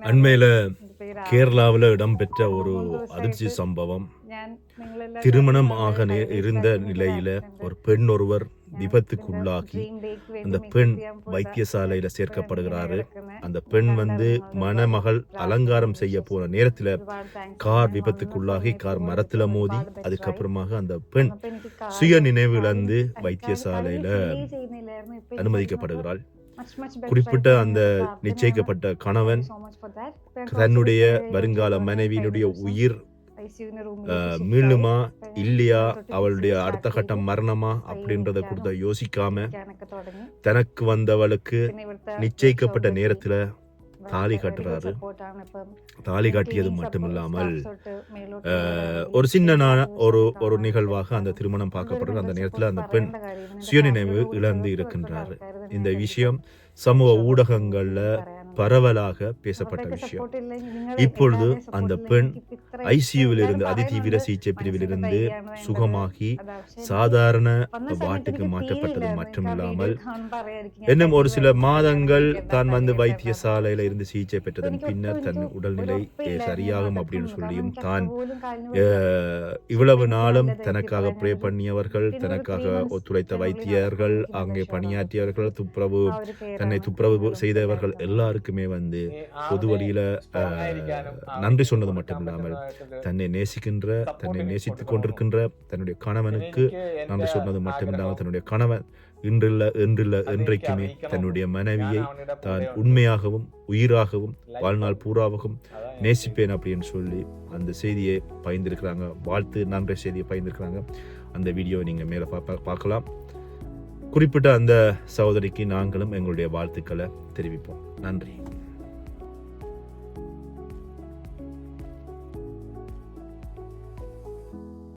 அண்மையில் கேரளாவில் இடம்பெற்ற ஒரு அதிர்ச்சி சம்பவம். திருமணம் ஆக இருந்த நிலையில் ஒரு பெண் ஒருவர் விபத்துக்குள்ளாகி அந்த பெண் வைத்தியசாலையில் சேர்க்கப்படுகிறாரு. அந்த பெண் வந்து மணமகள் அலங்காரம் செய்ய போன நேரத்தில் கார் விபத்துக்குள்ளாகி கார் மரத்தில் மோதி அதுக்கப்புறமாக அந்த பெண் சுய நினைவு இழந்து வைத்தியசாலையில் அனுமதிக்கப்படுகிறாள் குறிப்பிட்ட அந்த நிச்சயிக்கப்பட்ட கணவன் தன்னுடைய வருங்கால மனைவியினுடைய உயிர் மீளுமா இல்லையா அவளுடைய அடுத்த கட்டம் மரணமா அப்படின்றத கொடுத்த யோசிக்காம தனக்கு வந்தவளுக்கு நிச்சயிக்கப்பட்ட நேரத்துல தாலி காட்டுறாரு தாலி காட்டியது மட்டும் இல்லாமல் ஒரு சின்னனான ஒரு ஒரு நிகழ்வாக அந்த திருமணம் பார்க்கப்படுற அந்த நேரத்தில் அந்த பெண் சுயநினைவு இழந்து இருக்கின்றாரு இந்த விஷயம் சமூக ஊடகங்களில் பரவலாக பேசப்பட்ட விஷயம். இப்பொழுது அந்த பெண் ஐசியூவிலிருந்து அதிதீவிர சிகிச்சை பிரிவிலிருந்து சுகமாகி சாதாரண வாட்டுக்கு மாற்றப்பட்டது மட்டுமில்லாமல் இன்னும் ஒரு சில மாதங்கள் தான் வந்து வைத்திய வைத்தியசாலையில இருந்து சிகிச்சை பெற்றதன் பின்னர் தன் உடல்நிலை சரியாகும் அப்படின்னு சொல்லியும் தான். இவ்வளவு நாளும் தனக்காக ப்ரே பண்ணியவர்கள் தனக்காக ஒத்துழைத்த வைத்தியர்கள் அங்கே பணியாற்றியவர்கள் துப்புரவு தன்னை துப்புரவு செய்தவர்கள் எல்லாருக்குமே வந்து பொது வழியில நன்றி சொன்னது மட்டும் இல்லாமல் தன்னை நேசிக்கின்ற தன்னை நேசித்துக் கொண்டிருக்கின்ற தன்னுடைய கணவனுக்கு நன்றி சொன்னது மட்டுமில்லாமல் தன்னுடைய கணவன் இன்றில்ல என்றில்ல என்றைக்குமே தன்னுடைய மனைவியை தான் உண்மையாகவும் உயிராகவும் வாழ்நாள் பூராகவும் நேசிப்பேன் அப்படின்னு சொல்லி அந்த செய்தியை பகிர்ந்திருக்கிறாங்க. வாழ்த்து நன்றி செய்தியை பகிர்ந்திருக்கிறாங்க. அந்த வீடியோவை நீங்கள் மேலே பார்க்கலாம். குறிப்பிட்ட அந்த சகோதரிக்கு நாங்களும் எங்களுடைய வாழ்த்துக்களை தெரிவிப்போம். நன்றி.